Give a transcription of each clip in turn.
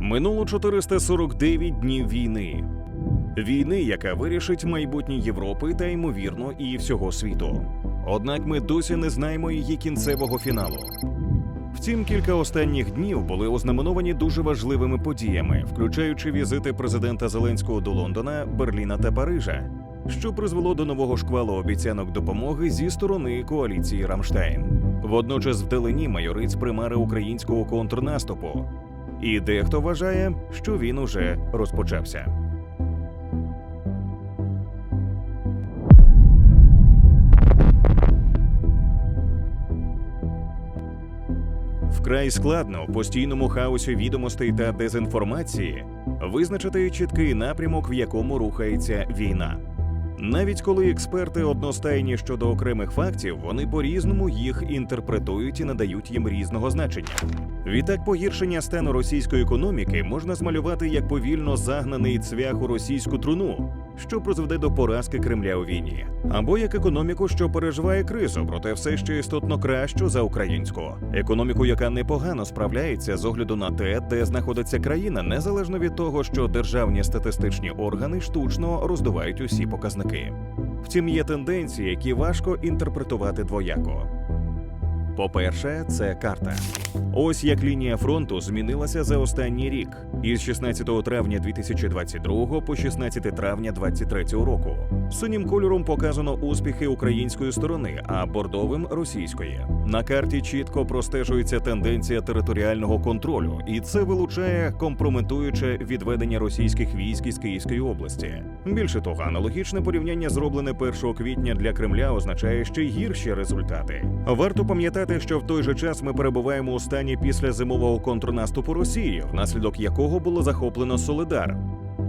Минуло 449 днів війни. Війни, яка вирішить майбутнє Європи та ймовірно і всього світу. Однак ми досі не знаємо її кінцевого фіналу. Втім, кілька останніх днів були ознаменовані дуже важливими подіями, включаючи візити президента Зеленського до Лондона, Берліна та Парижа, що призвело до нового шквалу обіцянок допомоги зі сторони коаліції Рамштайн. Водночас вдалині майорить примари українського контрнаступу, і дехто вважає, що він уже розпочався. Вкрай складно постійному хаосі відомостей та дезінформації визначити чіткий напрямок, в якому рухається війна. Навіть коли експерти одностайні щодо окремих фактів, вони по-різному їх інтерпретують і надають їм різного значення. Відтак, погіршення стану російської економіки можна змалювати як повільно загнаний цвях у російську труну, що призведе до поразки Кремля у війні, або як економіку, що переживає кризу, проте все ще істотно кращу за українську економіку, яка непогано справляється з огляду на те, де знаходиться країна, незалежно від того, що державні статистичні органи штучно роздувають усі показники. Втім, є тенденції, які важко інтерпретувати двояко. По-перше, це карта. Ось як лінія фронту змінилася за останній рік із 16 травня 2022 по 16 травня 2023 року. Синім кольором показано успіхи української сторони, а бордовим російської. На карті чітко простежується тенденція територіального контролю, і це вилучає компрометуюче відведення російських військ із Київської області. Більше того, аналогічне порівняння, зроблене 1 квітня для Кремля, означає ще гірші результати. Варто пам'ятати, що в той же час ми перебуваємо у стані після зимового контрнаступу Росії, внаслідок якого було захоплено Солидар.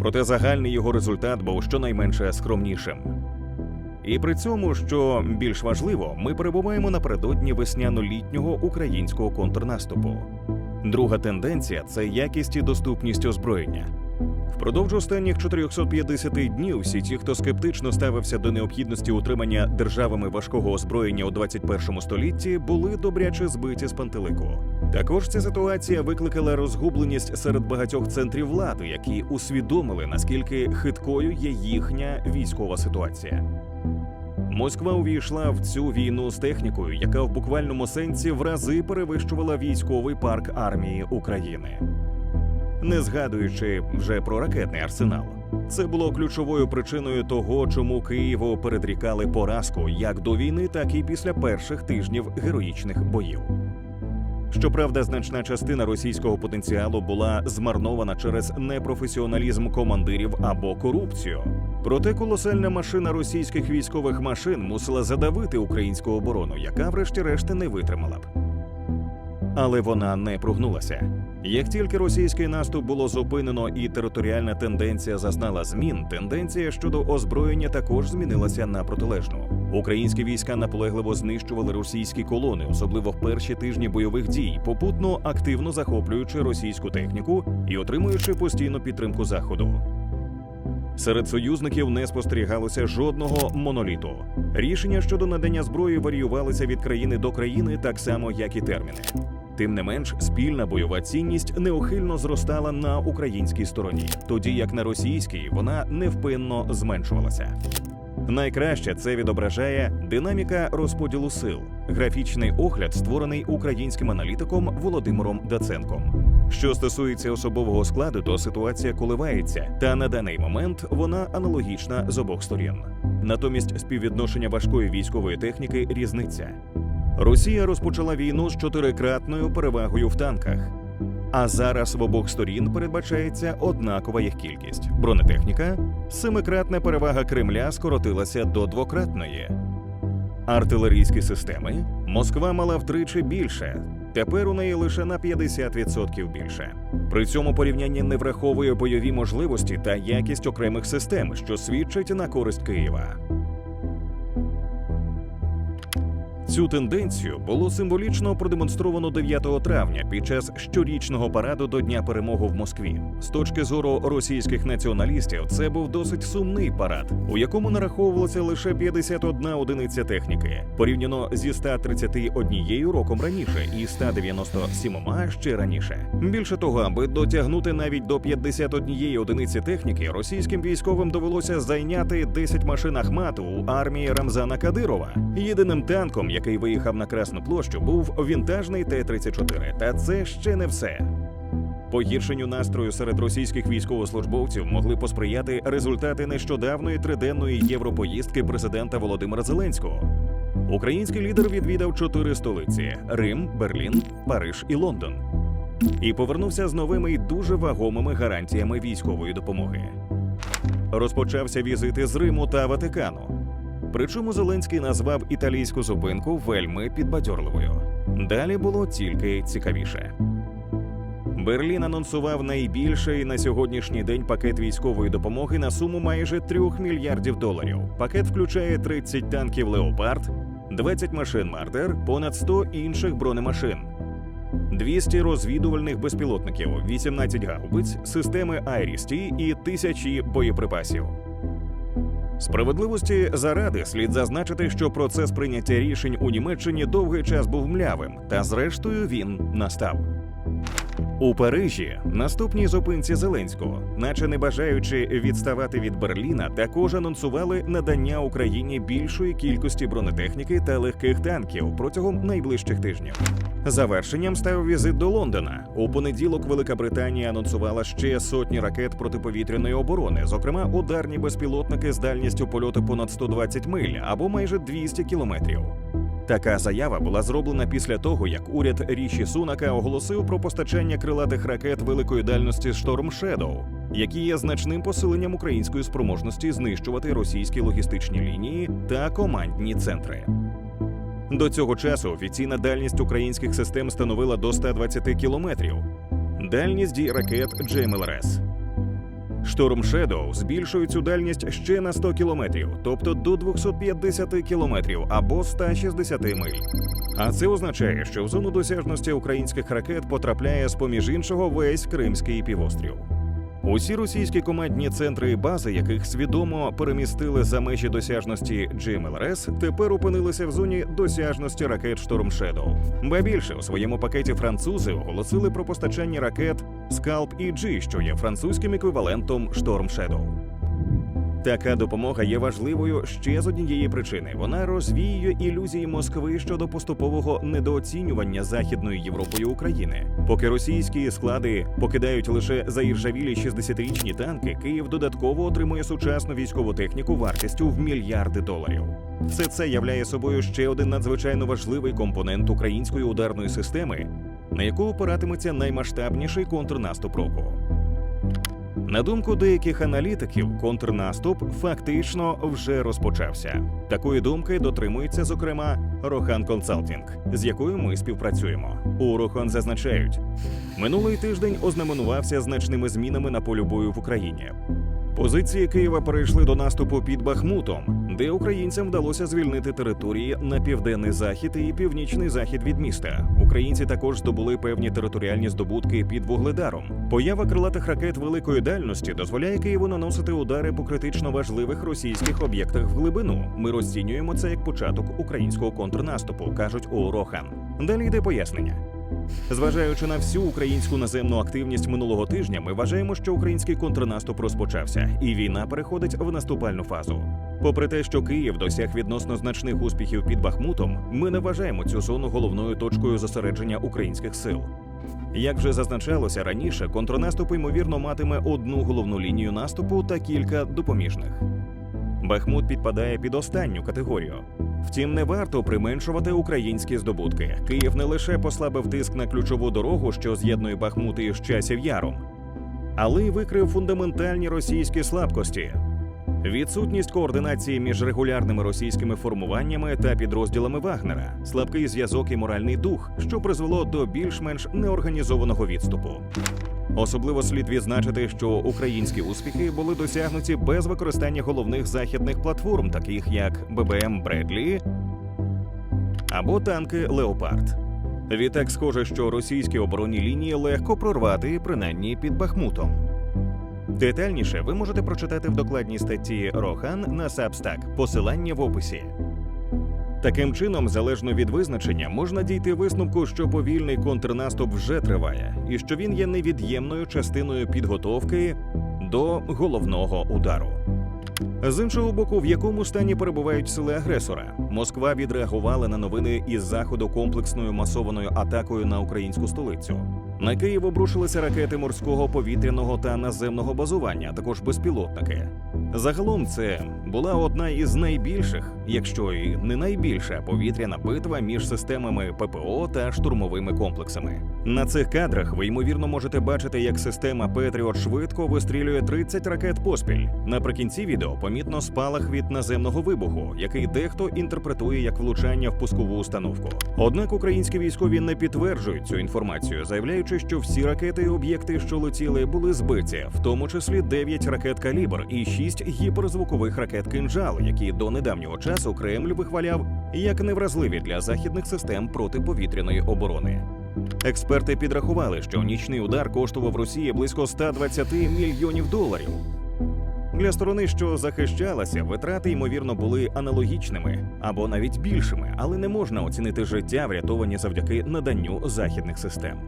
Проте загальний його результат був щонайменше скромнішим. І при цьому, що більш важливо, ми перебуваємо напередодні весняно-літнього українського контрнаступу. Друга тенденція це якість і доступність озброєння. Впродовж останніх 450 днів всі ті, хто скептично ставився до необхідності утримання державами важкого озброєння у 21 столітті, були добряче збиті з пантелику. Також ця ситуація викликала розгубленість серед багатьох центрів влади, які усвідомили наскільки хиткою є їхня військова ситуація. Москва увійшла в цю війну з технікою, яка в буквальному сенсі в рази перевищувала військовий парк армії України. Не згадуючи вже про ракетний арсенал, це було ключовою причиною того, чому Києву передрікали поразку як до війни, так і після перших тижнів героїчних боїв. Щоправда, значна частина російського потенціалу була змарнована через непрофесіоналізм командирів або корупцію. Проте колосальна машина російських військових машин мусила задавити українську оборону, яка, врешті-решт, не витримала б. Але вона не прогнулася. Як тільки російський наступ було зупинено і територіальна тенденція зазнала змін, тенденція щодо озброєння також змінилася на протилежну. Українські війська наполегливо знищували російські колони, особливо в перші тижні бойових дій, попутно активно захоплюючи російську техніку і отримуючи постійну підтримку заходу. Серед союзників не спостерігалося жодного моноліту. Рішення щодо надання зброї варіювалися від країни до країни так само, як і терміни. Тим не менш, спільна бойова цінність неухильно зростала на українській стороні, тоді як на російській вона невпинно зменшувалася. Найкраще це відображає динаміка розподілу сил, графічний огляд, створений українським аналітиком Володимиром Даценком. Що стосується особового складу, то ситуація коливається, та на даний момент вона аналогічна з обох сторін. Натомість співвідношення важкої військової техніки різниця. Росія розпочала війну з чотирикратною перевагою в танках. А зараз в обох сторін передбачається однакова їх кількість. Бронетехніка семикратна перевага Кремля скоротилася до двократної. Артилерійські системи Москва мала втричі більше. Тепер у неї лише на 50% більше. При цьому порівняння не враховує бойові можливості та якість окремих систем, що свідчить на користь Києва. Цю тенденцію було символічно продемонстровано 9 травня під час щорічного параду до Дня перемоги в Москві. З точки зору російських націоналістів, це був досить сумний парад, у якому нараховувалося лише 51 одиниця техніки, порівняно зі 131 роком раніше і 197 ще раніше. Більше того, аби дотягнути навіть до 51 одиниці техніки, російським військовим довелося зайняти 10 машин Ахмату у армії Рамзана Кадирова. Єдиним танком, який виїхав на Красну площу, був вінтажний Т-34. Та це ще не все. Погіршенню настрою серед російських військовослужбовців могли посприяти результати нещодавної триденної європоїздки президента Володимира Зеленського. Український лідер відвідав чотири столиці: Рим, Берлін, Париж і Лондон. І повернувся з новими й дуже вагомими гарантіями військової допомоги. Розпочався візити з Риму та Ватикану. Причому Зеленський назвав італійську зупинку вельми підбадьорливою. Далі було тільки цікавіше. Берлін анонсував найбільший на сьогоднішній день пакет військової допомоги на суму майже 3 мільярдів доларів. Пакет включає 30 танків Леопард, 20 машин Мартер, понад 100 інших бронемашин, 200 розвідувальних безпілотників, 18 гаубиць, системи Айріс-Т і тисячі боєприпасів. Справедливості заради слід зазначити, що процес прийняття рішень у Німеччині довгий час був млявим, та зрештою він настав. У Парижі, наступній зупинці Зеленського, наче не бажаючи відставати від Берліна, також анонсували надання Україні більшої кількості бронетехніки та легких танків протягом найближчих тижнів. Завершенням став візит до Лондона. У понеділок Велика Британія анонсувала ще сотні ракет протиповітряної оборони, зокрема ударні безпілотники з дальністю польоту понад 120 миль або майже 200 кілометрів. Така заява була зроблена після того, як уряд Ріші Сунака оголосив про постачання крилатих ракет великої дальності Шторм Shadow, які є значним посиленням української спроможності знищувати російські логістичні лінії та командні центри. До цього часу офіційна дальність українських систем становила до 120 кілометрів. Дальність дій ракет GMLRS. Шторм Shadow збільшує цю дальність ще на 100 кілометрів, тобто до 250 кілометрів або 160 миль. А це означає, що в зону досяжності українських ракет потрапляє з поміж іншого весь Кримський півострів. Усі російські командні центри і бази, яких свідомо перемістили за межі досяжності GMLRS, тепер опинилися в зоні досяжності ракет Шторм Shadow. Ба більше у своєму пакеті французи оголосили про постачання ракет Scalp і G, що є французьким еквівалентом Шторм Shadow. Така допомога є важливою ще з однієї причини: вона розвіює ілюзії Москви щодо поступового недооцінювання Західною Європою України. Поки російські склади покидають лише заіржавілі 60-річні танки, Київ додатково отримує сучасну військову техніку вартістю в мільярди доларів. Все це являє собою ще один надзвичайно важливий компонент української ударної системи, на яку опиратиметься наймасштабніший контрнаступ року. На думку деяких аналітиків, контрнаступ фактично вже розпочався. Такої думки дотримується, зокрема, Рохан Консалтінг, з якою ми співпрацюємо. У Рохан зазначають, минулий тиждень ознаменувався значними змінами на полю бою в Україні. Позиції Києва перейшли до наступу під Бахмутом, де українцям вдалося звільнити території на південний захід і північний захід від міста. Українці також здобули певні територіальні здобутки під Вугледаром. Поява крилатих ракет великої дальності дозволяє Києву наносити удари по критично важливих російських об'єктах в глибину. Ми розцінюємо це як початок українського контрнаступу, кажуть у Рохан. Далі йде пояснення. Зважаючи на всю українську наземну активність минулого тижня, ми вважаємо, що український контрнаступ розпочався, і війна переходить в наступальну фазу. Попри те, що Київ досяг відносно значних успіхів під Бахмутом, ми не вважаємо цю зону головною точкою зосередження українських сил. Як вже зазначалося раніше, контрнаступ ймовірно матиме одну головну лінію наступу та кілька допоміжних. Бахмут підпадає під останню категорію. Втім, не варто применшувати українські здобутки. Київ не лише послабив тиск на ключову дорогу, що з'єднує Бахмут із часів яром, але й викрив фундаментальні російські слабкості. Відсутність координації між регулярними російськими формуваннями та підрозділами Вагнера, слабкий зв'язок і моральний дух, що призвело до більш-менш неорганізованого відступу. Особливо слід відзначити, що українські успіхи були досягнуті без використання головних західних платформ, таких як ББМ Бредлі або танки Леопард. Відтак схоже, що російські оборонні лінії легко прорвати, принаймні під Бахмутом. Детальніше ви можете прочитати в докладній статті Рохан на Substack, посилання в описі. Таким чином, залежно від визначення, можна дійти висновку, що повільний контрнаступ вже триває, і що він є невід'ємною частиною підготовки до головного удару. З іншого боку, в якому стані перебувають сили агресора, Москва відреагувала на новини із заходу комплексною масованою атакою на українську столицю. На Київ обрушилися ракети морського, повітряного та наземного базування, а також безпілотники. Загалом це була одна із найбільших, якщо і не найбільша повітряна битва між системами ППО та штурмовими комплексами. На цих кадрах ви ймовірно можете бачити, як система Петріот швидко вистрілює 30 ракет поспіль. Наприкінці відео помітно спалах від наземного вибуху, який дехто інтерпретує як влучання в пускову установку. Однак українські військові не підтверджують цю інформацію, заявляючи, що всі ракети і об'єкти, що летіли, були збиті, в тому числі 9 ракет калібр і 6 гіперзвукових ракет кинжал, які до недавнього часу Кремль вихваляв як невразливі для західних систем протиповітряної оборони. Експерти підрахували, що нічний удар коштував Росії близько 120 мільйонів доларів. Для сторони, що захищалася, витрати ймовірно були аналогічними або навіть більшими, але не можна оцінити життя, врятовані завдяки наданню західних систем.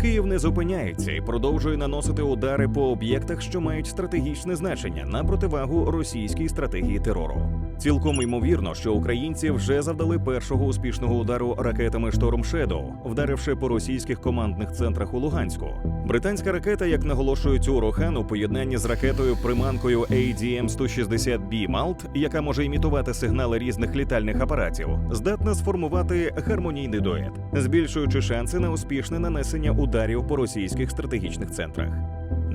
Київ не зупиняється і продовжує наносити удари по об'єктах, що мають стратегічне значення на противагу російській стратегії терору. Цілком ймовірно, що українці вже завдали першого успішного удару ракетами Шторм Шедоу, вдаривши по російських командних центрах у Луганську. Британська ракета, як наголошують у Рохан, у поєднанні з ракетою приманкою ADM-160B Malt, яка може імітувати сигнали різних літальних апаратів, здатна сформувати гармонійний дует, збільшуючи шанси на успішне нанесення ударів по російських стратегічних центрах.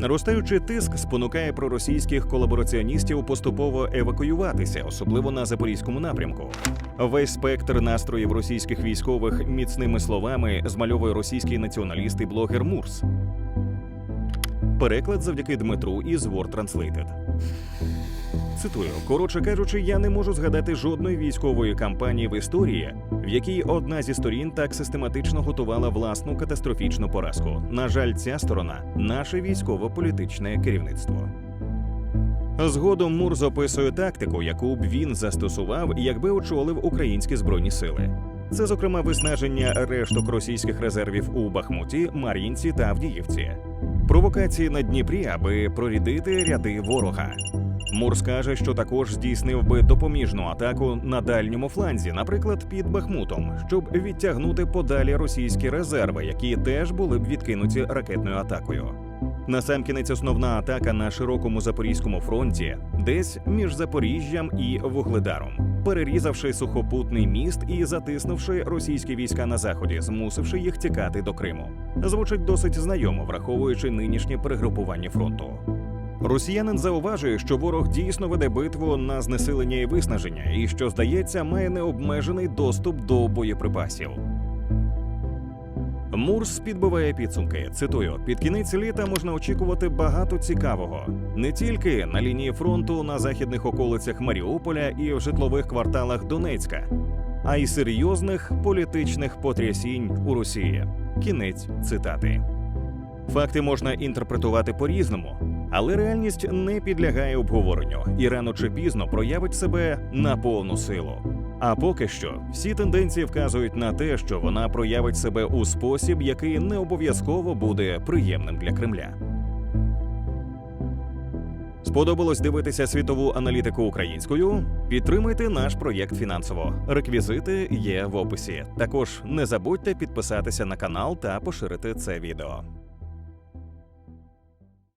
Наростаючий тиск спонукає проросійських колабораціоністів поступово евакуюватися, особливо на запорізькому напрямку. Весь спектр настроїв російських військових міцними словами змальовує російський націоналіст і блогер Мурс. Переклад завдяки Дмитру із Word Translated. Цитую, коротше кажучи, я не можу згадати жодної військової кампанії в історії, в якій одна зі сторін так систематично готувала власну катастрофічну поразку. На жаль, ця сторона наше військово-політичне керівництво. Згодом Мурз описує тактику, яку б він застосував, якби очолив українські збройні сили. Це, зокрема, виснаження решток російських резервів у Бахмуті, Мар'їнці та Авдіївці, провокації на Дніпрі, аби прорідити ряди ворога. Мур скаже, що також здійснив би допоміжну атаку на дальньому фланзі, наприклад, під Бахмутом, щоб відтягнути подалі російські резерви, які теж були б відкинуті ракетною атакою. Насамкінець основна атака на широкому запорізькому фронті, десь між Запоріжжям і Вугледаром, перерізавши сухопутний міст і затиснувши російські війська на заході, змусивши їх тікати до Криму. Звучить досить знайомо, враховуючи нинішнє перегрупування фронту. Росіянин зауважує, що ворог дійсно веде битву на знесилення і виснаження, і що здається, має необмежений доступ до боєприпасів. Мурс підбиває підсумки. Цитую: під кінець літа можна очікувати багато цікавого не тільки на лінії фронту на західних околицях Маріуполя і в житлових кварталах Донецька, а й серйозних політичних потрясінь у Росії. Кінець цитати. Факти можна інтерпретувати по-різному, але реальність не підлягає обговоренню і рано чи пізно проявить себе на повну силу. А поки що всі тенденції вказують на те, що вона проявить себе у спосіб, який не обов'язково буде приємним для Кремля. Сподобалось дивитися світову аналітику українською? Підтримайте наш проєкт фінансово. Реквізити є в описі. Також не забудьте підписатися на канал та поширити це відео.